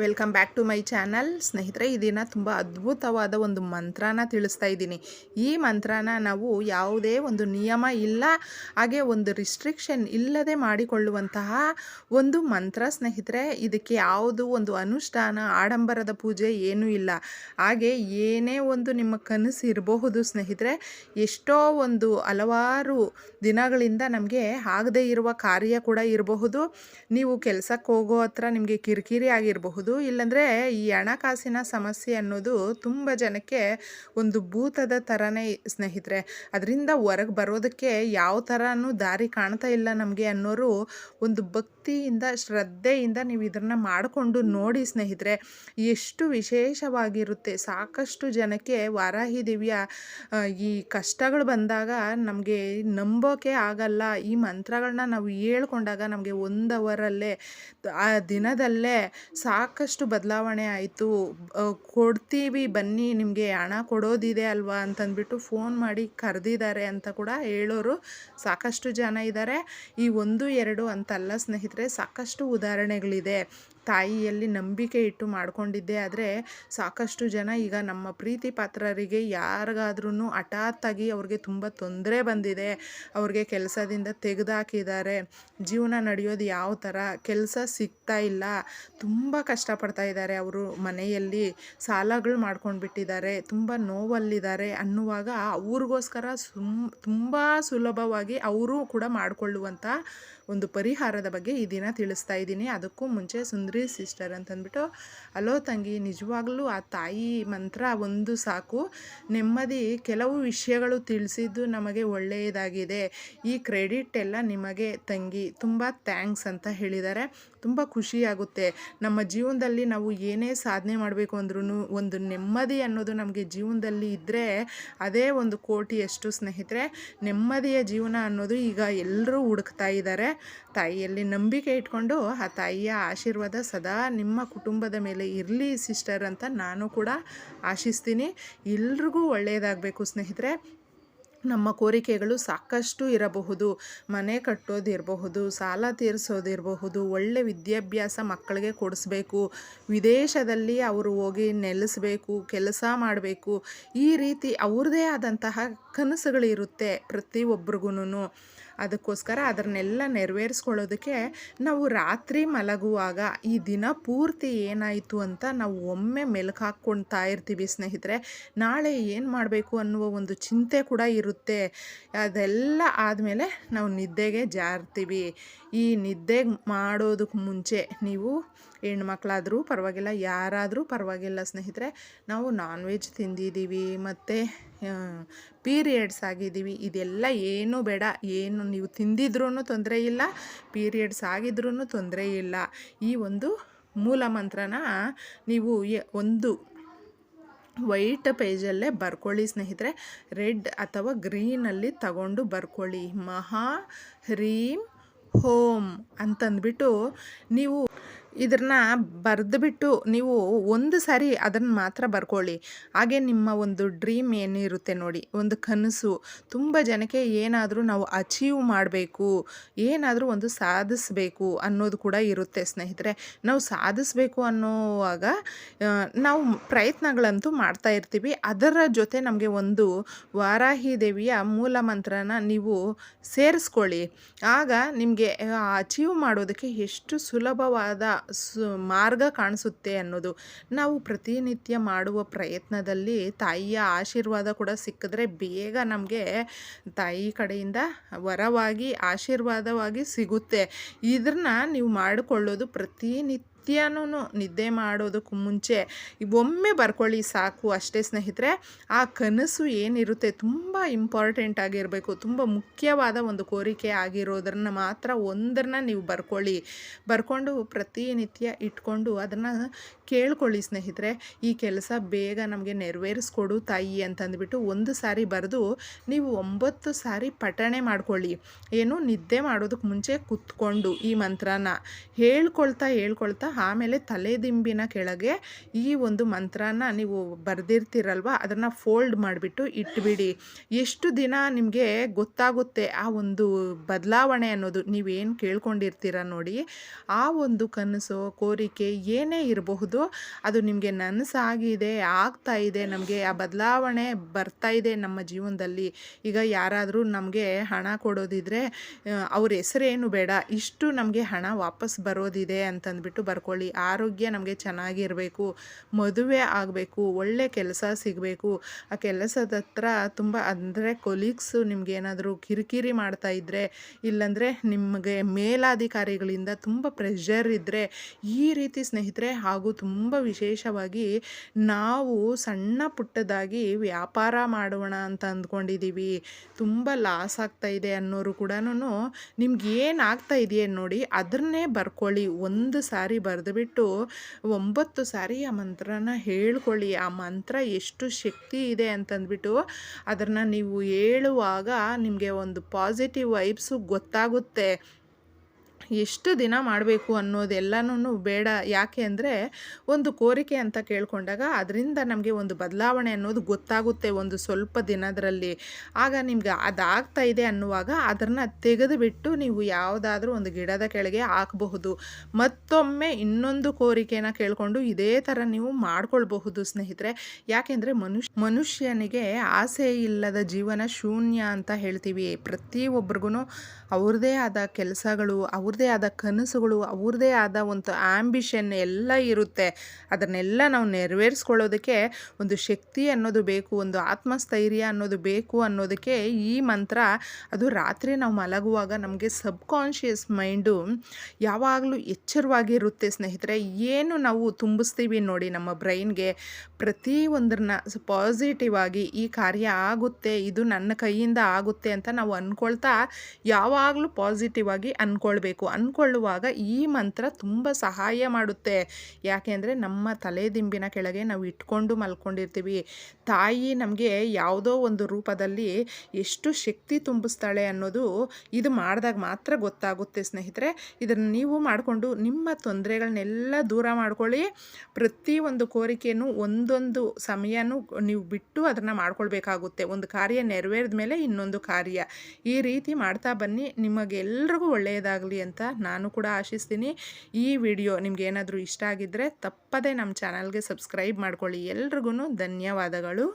Welcome back to my channel ಸ್ನೇಹಿತರೆ, ಈ ದಿನ ತುಂಬ ಅದ್ಭುತವಾದ ಒಂದು ಮಂತ್ರನ ತಿಳಿಸ್ತಾ ಇದ್ದೀನಿ. ಈ ಮಂತ್ರನ ನಾವು ಯಾವುದೇ ಒಂದು ನಿಯಮ ಇಲ್ಲ, ಹಾಗೆ ಒಂದು ರಿಸ್ಟ್ರಿಕ್ಷನ್ ಇಲ್ಲದೆ ಮಾಡಿಕೊಳ್ಳುವಂತಹ ಒಂದು ಮಂತ್ರ ಸ್ನೇಹಿತರೆ. ಇದಕ್ಕೆ ಯಾವುದು ಒಂದು ಅನುಷ್ಠಾನ, ಆಡಂಬರದ ಪೂಜೆ ಏನೂ ಇಲ್ಲ. ಹಾಗೆ ಏನೇ ಒಂದು ನಿಮ್ಮ ಕನಸು ಇರಬಹುದು ಸ್ನೇಹಿತರೆ, ಎಷ್ಟೋ ಒಂದು ಹಲವಾರು ದಿನಗಳಿಂದ ನಮಗೆ ಆಗದೇ ಇರುವ ಕಾರ್ಯ ಕೂಡ ಇರಬಹುದು. ನೀವು ಕೆಲಸಕ್ಕೆ ಹೋಗೋ ಹತ್ರ ನಿಮಗೆ ಕಿರಿಕಿರಿ ಆಗಿರಬಹುದು. ಇಲ್ಲಾಂದರೆ ಈ ಹಣಕಾಸಿನ ಸಮಸ್ಯೆ ಅನ್ನೋದು ತುಂಬ ಜನಕ್ಕೆ ಒಂದು ಭೂತದ ಥರನೇ ಸ್ನೇಹಿತರೆ. ಅದರಿಂದ ಹೊರಗೆ ಬರೋದಕ್ಕೆ ಯಾವ ಥರನೂ ದಾರಿ ಕಾಣ್ತಾ ಇಲ್ಲ ನಮಗೆ ಅನ್ನೋರು ಒಂದು ಭಕ್ತಿಯಿಂದ, ಶ್ರದ್ಧೆಯಿಂದ ನೀವು ಇದನ್ನು ಮಾಡಿಕೊಂಡು ನೋಡಿ ಸ್ನೇಹಿತರೆ. ಎಷ್ಟು ವಿಶೇಷವಾಗಿರುತ್ತೆ. ಸಾಕಷ್ಟು ಜನಕ್ಕೆ ವಾರಾಹಿ ದೇವಿಯ ಈ ಕಷ್ಟಗಳು ಬಂದಾಗ ನಮಗೆ ನಂಬೋಕೆ ಆಗಲ್ಲ. ಈ ಮಂತ್ರಗಳನ್ನ ನಾವು ಹೇಳ್ಕೊಂಡಾಗ ನಮಗೆ ಒಂದು ಅವರಲ್ಲೇ ಆ ದಿನದಲ್ಲೇ ಸಾಕಷ್ಟು ಬದಲಾವಣೆ ಆಯಿತು. ಕೊಡ್ತೀವಿ ಬನ್ನಿ, ನಿಮಗೆ ಹಣ ಕೊಡೋದಿದೆ ಅಲ್ವಾ ಅಂತಂದ್ಬಿಟ್ಟು ಫೋನ್ ಮಾಡಿ ಕರೆದಿದ್ದಾರೆ ಅಂತ ಕೂಡ ಹೇಳೋರು ಸಾಕಷ್ಟು ಜನ ಇದ್ದಾರೆ. ಈ ಒಂದು, ಎರಡು ಅಂತಲ್ಲ ಸ್ನೇಹಿತರೆ, ಸಾಕಷ್ಟು ಉದಾಹರಣೆಗಳಿದೆ. ತಾಯಿಯಲ್ಲಿ ನಂಬಿಕೆ ಇಟ್ಟು ಮಾಡಿಕೊಂಡಿದ್ದೆ. ಆದರೆ ಸಾಕಷ್ಟು ಜನ ಈಗ ನಮ್ಮ ಪ್ರೀತಿ ಪಾತ್ರರಿಗೆ ಯಾರಿಗಾದ್ರೂ ಹಠಾತ್ತಾಗಿ ಅವ್ರಿಗೆ ತುಂಬ ತೊಂದರೆ ಬಂದಿದೆ. ಅವ್ರಿಗೆ ಕೆಲಸದಿಂದ ತೆಗೆದಾಕಿದ್ದಾರೆ. ಜೀವನ ನಡೆಯೋದು ಯಾವ ಥರ ಕೆಲಸ ಸಿಗ್ತಾ ಇಲ್ಲ. ತುಂಬ ಕಷ್ಟಪಡ್ತಾ ಇದ್ದಾರೆ ಅವರು ಮನೆಯಲ್ಲಿ. ಸಾಲಗಳು ಮಾಡ್ಕೊಂಡು ಬಿಟ್ಟಿದ್ದಾರೆ ತುಂಬ ನೋವಲ್ಲಿದ್ದಾರೆ ಅನ್ನುವಾಗ ಅವ್ರಿಗೋಸ್ಕರ ಸುಮ್ ತುಂಬ ಸುಲಭವಾಗಿ ಅವರು ಕೂಡ ಮಾಡಿಕೊಳ್ಳುವಂಥ ಒಂದು ಪರಿಹಾರದ ಬಗ್ಗೆ ಈ ದಿನ ತಿಳಿಸ್ತಾ ಇದ್ದೀನಿ. ಅದಕ್ಕೂ ಮುಂಚೆ ಸುಂದರಿ ಸಿಸ್ಟರ್ ಅಂತಂದ್ಬಿಟ್ಟು, ಅಲೋ ತಂಗಿ, ನಿಜವಾಗ್ಲೂ ಆ ತಾಯಿ ಮಂತ್ರ ಒಂದು ಸಾಕು. ನೆಮ್ಮದಿ ಕೆಲವು ವಿಷಯಗಳು ತಿಳಿಸಿದ್ದು ನಮಗೆ ಒಳ್ಳೆಯದಾಗಿದೆ. ಈ ಕ್ರೆಡಿಟ್ ಎಲ್ಲ ನಿಮಗೆ ತಂಗಿ, ತುಂಬ ಥ್ಯಾಂಕ್ಸ್ ಅಂತ ಹೇಳಿದ್ದಾರೆ. ತುಂಬ ಖುಷಿಯಾಗುತ್ತೆ ನಮ್ಮ ಜೀವನದಲ್ಲಿ ನಾವು ಏನೇ ಸಾಧನೆ ಮಾಡಬೇಕು ಅಂದ್ರೂ ಒಂದು ನೆಮ್ಮದಿ ಅನ್ನೋದು ನಮಗೆ ಜೀವನದಲ್ಲಿ ಇದ್ದರೆ ಅದೇ ಒಂದು ಕೋಟಿಯಷ್ಟು ಸ್ನೇಹಿತರೆ, ನೆಮ್ಮದಿಯ ಜೀವನ ಅನ್ನೋದು ಈಗ ಎಲ್ಲರೂ ಹುಡುಕ್ತಾ ಇದ್ದಾರೆ. ತಾಯಿಯಲ್ಲಿ ನಂಬಿಕೆ ಇಟ್ಕೊಂಡು ಆ ತಾಯಿಯ ಆಶೀರ್ವಾದ ಸದಾ ನಿಮ್ಮ ಕುಟುಂಬದ ಮೇಲೆ ಇರಲಿ, ಸಿಸ್ಟರ್ ಅಂತ ನಾನು ಕೂಡ ಆಶಿಸ್ತೀನಿ. ಎಲ್ರಿಗೂ ಒಳ್ಳೆಯದಾಗಬೇಕು ಸ್ನೇಹಿತರೆ. ನಮ್ಮ ಕೋರಿಕೆಗಳು ಸಾಕಷ್ಟು ಇರಬಹುದು. ಮನೆ ಕಟ್ಟೋದಿರಬಹುದು, ಸಾಲ ತೀರಿಸೋದಿರಬಹುದು, ಒಳ್ಳೆ ವಿದ್ಯಾಭ್ಯಾಸ ಮಕ್ಕಳಿಗೆ ಕೊಡಿಸ್ಬೇಕು, ವಿದೇಶದಲ್ಲಿ ಅವರು ಹೋಗಿ ನೆಲೆಸಬೇಕು, ಕೆಲಸ ಮಾಡಬೇಕು. ಈ ರೀತಿ ಅವ್ರದ್ದೇ ಆದಂತಹ ಕನಸುಗಳಿರುತ್ತೆ ಪ್ರತಿಯೊಬ್ಬರಿಗೂ ಅದಕ್ಕೋಸ್ಕರ ಅದನ್ನೆಲ್ಲ ನೆರವೇರಿಸ್ಕೊಳ್ಳೋದಕ್ಕೆ ನಾವು ರಾತ್ರಿ ಮಲಗುವಾಗ ಈ ದಿನ ಪೂರ್ತಿ ಏನಾಯಿತು ಅಂತ ನಾವು ಒಮ್ಮೆ ಮೆಲುಕು ಹಾಕ್ಕೊಳ್ತಾ ಇರ್ತೀವಿ ಸ್ನೇಹಿತರೆ. ನಾಳೆ ಏನು ಮಾಡಬೇಕು ಅನ್ನುವ ಒಂದು ಚಿಂತೆ ಕೂಡ ಇರುತ್ತೆ. ಅದೆಲ್ಲ ಆದಮೇಲೆ ನಾವು ನಿದ್ದೆಗೆ ಜಾರ್ತೀವಿ. ಈ ನಿದ್ದೆ ಮಾಡೋದಕ್ಕೆ ಮುಂಚೆ ನೀವು ಹೆಣ್ಮಕ್ಳಾದರೂ ಪರವಾಗಿಲ್ಲ, ಯಾರಾದರೂ ಪರವಾಗಿಲ್ಲ ಸ್ನೇಹಿತರೆ. ನಾವು ನಾನ್ ವೆಜ್ ತಿಂದಿದ್ದೀವಿ ಮತ್ತು ಪೀರಿಯಡ್ಸ್ ಆಗಿದ್ದೀವಿ ಇದೆಲ್ಲ ಏನೂ ಬೇಡ. ಏನು ನೀವು ತಿಂದಿದ್ರೂ ತೊಂದರೆ ಇಲ್ಲ ಪೀರಿಯಡ್ಸ್ ಆಗಿದ್ರೂ ತೊಂದರೆ ಇಲ್ಲ. ಈ ಒಂದು ಮೂಲ ಮಂತ್ರನ ನೀವು ಒಂದು ವೈಟ್ ಪೇಜಲ್ಲೇ ಬರ್ಕೊಳ್ಳಿ ಸ್ನೇಹಿತರೆ. ರೆಡ್ ಅಥವಾ ಗ್ರೀನಲ್ಲಿ ತಗೊಂಡು ಬರ್ಕೊಳ್ಳಿ. ಮಹಾ ಹ್ರೀಂ ಹೋಮ್ ಅಂತಂದ್ಬಿಟ್ಟು ನೀವು ಇದನ್ನ ಬರೆದುಬಿಟ್ಟು ನೀವು ಒಂದು ಸಾರಿ ಅದನ್ನು ಮಾತ್ರ ಬರ್ಕೊಳ್ಳಿ. ಹಾಗೆ ನಿಮ್ಮ ಒಂದು ಡ್ರೀಮ್ ಏನಿರುತ್ತೆ ನೋಡಿ, ಒಂದು ಕನಸು. ತುಂಬ ಜನಕ್ಕೆ ಏನಾದರೂ ನಾವು ಅಚೀವ್ ಮಾಡಬೇಕು, ಏನಾದರೂ ಒಂದು ಸಾಧಿಸಬೇಕು ಅನ್ನೋದು ಕೂಡ ಇರುತ್ತೆ ಸ್ನೇಹಿತರೆ. ನಾವು ಸಾಧಿಸಬೇಕು ಅನ್ನೋವಾಗ ನಾವು ಪ್ರಯತ್ನಗಳಂತೂ ಮಾಡ್ತಾ ಇರ್ತೀವಿ. ಅದರ ಜೊತೆ ನಮಗೆ ಒಂದು ವಾರಾಹಿ ದೇವಿಯ ಮೂಲ ಮಂತ್ರನ ನೀವು ಸೇರಿಸ್ಕೊಳ್ಳಿ. ಆಗ ನಿಮಗೆ ಅಚೀವ್ ಮಾಡೋದಕ್ಕೆ ಎಷ್ಟು ಸುಲಭವಾದ ಸು ಮಾರ್ಗ ಕಾಣಿಸುತ್ತೆ ಅನ್ನೋದು. ನಾವು ಪ್ರತಿನಿತ್ಯ ಮಾಡುವ ಪ್ರಯತ್ನದಲ್ಲಿ ತಾಯಿಯ ಆಶೀರ್ವಾದ ಕೂಡ ಸಿಕ್ಕಿದ್ರೆ ಬೇಗ ನಮಗೆ ತಾಯಿ ಕಡೆಯಿಂದ ವರವಾಗಿ, ಆಶೀರ್ವಾದವಾಗಿ ಸಿಗುತ್ತೆ. ಇದನ್ನ ನೀವು ಮಾಡಿಕೊಳ್ಳೋದು ಪ್ರತಿನಿತ್ಯ ನಿತ್ಯನೂ ನಿದ್ದೆ ಮಾಡೋದಕ್ಕೂ ಮುಂಚೆ ಒಮ್ಮೆ ಬರ್ಕೊಳ್ಳಿ ಸಾಕು ಅಷ್ಟೇ ಸ್ನೇಹಿತರೆ. ಆ ಕನಸು ಏನಿರುತ್ತೆ ತುಂಬ ಇಂಪಾರ್ಟೆಂಟ್ ಆಗಿರಬೇಕು. ತುಂಬ ಮುಖ್ಯವಾದ ಒಂದು ಕೋರಿಕೆ ಆಗಿರೋದನ್ನ ಮಾತ್ರ ಒಂದನ್ನು ನೀವು ಬರ್ಕೊಳ್ಳಿ. ಬರ್ಕೊಂಡು ಪ್ರತಿನಿತ್ಯ ಇಟ್ಕೊಂಡು ಅದನ್ನು ಕೇಳ್ಕೊಳ್ಳಿ ಸ್ನೇಹಿತರೆ. ಈ ಕೆಲಸ ಬೇಗ ನಮಗೆ ನೆರವೇರಿಸ್ಕೊಡು ತಾಯಿ ಅಂತಂದ್ಬಿಟ್ಟು ಒಂದು ಸಾರಿ ಬರೆದು ನೀವು ಒಂಬತ್ತು ಸಾರಿ ಪಠಣೆ ಮಾಡ್ಕೊಳ್ಳಿ. ಏನು ನಿದ್ದೆ ಮಾಡೋದಕ್ಕೆ ಮುಂಚೆ ಕುತ್ಕೊಂಡು ಈ ಮಂತ್ರನ. ಹೇಳ್ಕೊಳ್ತಾ ಹೇಳ್ಕೊಳ್ತಾ ಆಮೇಲೆ ತಲೆದಿಂಬಿನ ಕೆಳಗೆ ಈ ಒಂದು ಮಂತ್ರನ ನೀವು ಬರೆದಿರ್ತೀರಲ್ವ, ಅದನ್ನು ಫೋಲ್ಡ್ ಮಾಡಿಬಿಟ್ಟು ಇಟ್ಬಿಡಿ. ಎಷ್ಟು ದಿನ ನಿಮಗೆ ಗೊತ್ತಾಗುತ್ತೆ ಆ ಒಂದು ಬದಲಾವಣೆ ಅನ್ನೋದು ನೀವೇನು ಕೇಳ್ಕೊಂಡಿರ್ತೀರ ನೋಡಿ, ಆ ಒಂದು ಕನಸು, ಕೋರಿಕೆ ಏನೇ ಇರಬಹುದು, ಅದು ನಿಮಗೆ ನನಸಾಗಿದೆ, ಆಗ್ತಾ ಇದೆ, ನಮಗೆ ಆ ಬದಲಾವಣೆ ಬರ್ತಾ ಇದೆ ನಮ್ಮ ಜೀವನದಲ್ಲಿ. ಈಗ ಯಾರಾದರೂ ನಮಗೆ ಹಣ ಕೊಡೋದಿದ್ರೆ ಅವ್ರ ಹೆಸರೇನು ಬೇಡ, ಇಷ್ಟು ನಮಗೆ ಹಣ ವಾಪಸ್ ಬರೋದಿದೆ ಅಂತಂದ್ಬಿಟ್ಟು ಬರ್ಕೊಳ್ಳಿ ಆರೋಗ್ಯ ನಮಗೆ ಚೆನ್ನಾಗಿರಬೇಕು. ಮದುವೆ ಆಗಬೇಕು. ಒಳ್ಳೆ ಕೆಲಸ ಸಿಗಬೇಕು. ಆ ಕೆಲಸದ ಹತ್ರ ತುಂಬ ಅಂದರೆ ಕೊಲೀಗ್ಸು ನಿಮ್ಗೇನಾದರೂ ಕಿರಿಕಿರಿ ಮಾಡ್ತಾ ಇದ್ದರೆ ಇಲ್ಲಾಂದರೆ ನಿಮಗೆ ಮೇಲಾಧಿಕಾರಿಗಳಿಂದ ತುಂಬ ಪ್ರೆಷರ್ ಇದ್ದರೆ ಈ ರೀತಿ ಸ್ನೇಹಿತರೆ ಹಾಗೂ ತುಂಬ ವಿಶೇಷವಾಗಿ ನಾವು ಸಣ್ಣ ಪುಟ್ಟದಾಗಿ ವ್ಯಾಪಾರ ಮಾಡೋಣ ಅಂತ ಅಂದ್ಕೊಂಡಿದ್ದೀವಿ ತುಂಬ ಲಾಸ್ ಆಗ್ತಾ ಇದೆ ಅನ್ನೋರು ಕೂಡ ನಿಮ್ಗೆ ಏನು ಆಗ್ತಾ ಇದೆಯೇ ನೋಡಿ, ಅದನ್ನೇ ಬರ್ಕೊಳ್ಳಿ. ಒಂದು ಸಾರಿ ಬರೆದುಬಿಟ್ಟು ಒಂಬತ್ತು ಸಾರಿ ಆ ಮಂತ್ರನ ಹೇಳ್ಕೊಳ್ಳಿ. ಆ ಮಂತ್ರ ಎಷ್ಟು ಶಕ್ತಿ ಇದೆ ಅಂತಂದ್ಬಿಟ್ಟು ಅದನ್ನು ನೀವು ಹೇಳುವಾಗ ನಿಮಗೆ ಒಂದು ಪಾಸಿಟಿವ್ ವೈಬ್ಸು ಗೊತ್ತಾಗುತ್ತೆ. ಎಷ್ಟು ದಿನ ಮಾಡಬೇಕು ಅನ್ನೋದೆಲ್ಲನೂ ಬೇಡ. ಯಾಕೆ ಅಂದರೆ ಒಂದು ಕೋರಿಕೆ ಅಂತ ಕೇಳಿಕೊಂಡಾಗ ಅದರಿಂದ ನಮಗೆ ಒಂದು ಬದಲಾವಣೆ ಅನ್ನೋದು ಗೊತ್ತಾಗುತ್ತೆ ಒಂದು ಸ್ವಲ್ಪ ದಿನದರಲ್ಲಿ. ಆಗ ನಿಮ್ಗೆ ಅದಾಗ್ತಾ ಇದೆ ಅನ್ನುವಾಗ ಅದನ್ನು ತೆಗೆದುಬಿಟ್ಟು ನೀವು ಯಾವುದಾದ್ರೂ ಒಂದು ಗಿಡದ ಕೆಳಗೆ ಹಾಕಬಹುದು. ಮತ್ತೊಮ್ಮೆ ಇನ್ನೊಂದು ಕೋರಿಕೆನ ಕೇಳಿಕೊಂಡು ಇದೇ ಥರ ನೀವು ಮಾಡ್ಕೊಳ್ಬಹುದು ಸ್ನೇಹಿತರೆ. ಯಾಕೆಂದರೆ ಮನುಷ್ಯ ಮನುಷ್ಯನಿಗೆ ಆಸೆ ಇಲ್ಲದ ಜೀವನ ಶೂನ್ಯ ಅಂತ ಹೇಳ್ತೀವಿ. ಪ್ರತಿಯೊಬ್ಬರಿಗೂ ಅವ್ರದ್ದೇ ಆದ ಕೆಲಸಗಳು ಅವ್ರದ್ದೇ ಆದ ಕನಸುಗಳು, ಅವ್ರದ್ದೇ ಆದ ಒಂದು ಆ್ಯಂಬಿಷನ್ ಎಲ್ಲ ಇರುತ್ತೆ. ಅದನ್ನೆಲ್ಲ ನಾವು ನೆರವೇರಿಸ್ಕೊಳ್ಳೋದಕ್ಕೆ ಒಂದು ಶಕ್ತಿ ಅನ್ನೋದು ಬೇಕು, ಒಂದು ಆತ್ಮಸ್ಥೈರ್ಯ ಅನ್ನೋದು ಬೇಕು ಅನ್ನೋದಕ್ಕೆ ಈ ಮಂತ್ರ ಅದು ರಾತ್ರಿ ನಾವು ಮಲಗುವಾಗ ನಮಗೆ ಸಬ್ ಕಾನ್ಷಿಯಸ್ ಮೈಂಡು ಯಾವಾಗಲೂ ಎಚ್ಚರವಾಗಿರುತ್ತೆ ಸ್ನೇಹಿತರೆ. ಏನು ನಾವು ತುಂಬಿಸ್ತೀವಿ ನೋಡಿ ನಮ್ಮ ಬ್ರೈನ್ಗೆ ಪ್ರತಿಯೊಂದರನ್ನ ಪಾಸಿಟಿವ್ ಆಗಿ ಈ ಕಾರ್ಯ ಆಗುತ್ತೆ, ಇದು ನನ್ನ ಕೈಯಿಂದ ಆಗುತ್ತೆ ಅಂತ ನಾವು ಅಂದ್ಕೊಳ್ತಾ ಯಾವಾಗಲೂ ಪಾಸಿಟಿವ್ ಆಗಿ ಅಂದ್ಕೊಳ್ಬೇಕು ಅಂದ್ಕೊಳ್ಳುವಾಗ ಈ ಮಂತ್ರ ತುಂಬ ಸಹಾಯ ಮಾಡುತ್ತೆ. ಯಾಕೆಂದರೆ ನಮ್ಮ ತಲೆದಿಂಬಿನ ಕೆಳಗೆ ನಾವು ಇಟ್ಕೊಂಡು ಮಲ್ಕೊಂಡಿರ್ತೀವಿ. ತಾಯಿ ನಮಗೆ ಯಾವುದೋ ಒಂದು ರೂಪದಲ್ಲಿ ಎಷ್ಟು ಶಕ್ತಿ ತುಂಬಿಸ್ತಾಳೆ ಅನ್ನೋದು ಇದು ಮಾಡಿದಾಗ ಮಾತ್ರ ಗೊತ್ತಾಗುತ್ತೆ ಸ್ನೇಹಿತರೆ. ಇದನ್ನು ನೀವು ಮಾಡಿಕೊಂಡು ನಿಮ್ಮ ತೊಂದರೆಗಳನ್ನೆಲ್ಲ ದೂರ ಮಾಡ್ಕೊಳ್ಳಿ. ಒಂದು ಕೋರಿಕೆಯೂ ಒಂದೊಂದು ಸಮಯನೂ ನೀವು ಬಿಟ್ಟು ಅದನ್ನು ಮಾಡ್ಕೊಳ್ಬೇಕಾಗುತ್ತೆ. ಒಂದು ಕಾರ್ಯ ನೆರವೇರಿದ ಮೇಲೆ ಇನ್ನೊಂದು ಕಾರ್ಯ. ಈ ರೀತಿ ಮಾಡ್ತಾ ಬನ್ನಿ. ನಿಮಗೆಲ್ರಿಗೂ ಒಳ್ಳೆಯದಾಗಲಿ ಅಂತ ನಾನು ಕೂಡ ಆಶಿಸ್ತೀನಿ. ಈ ವಿಡಿಯೋ ನಿಮ್ಗೆ ಏನಾದರೂ ಇಷ್ಟ ಆಗಿದ್ದರೆ ತಪ್ಪದೇ ನಮ್ಮ ಚಾನಲ್ಗೆ ಸಬ್ಸ್ಕ್ರೈಬ್ ಮಾಡ್ಕೊಳ್ಳಿ. ಎಲ್ರಿಗೂ ಧನ್ಯವಾದಗಳು.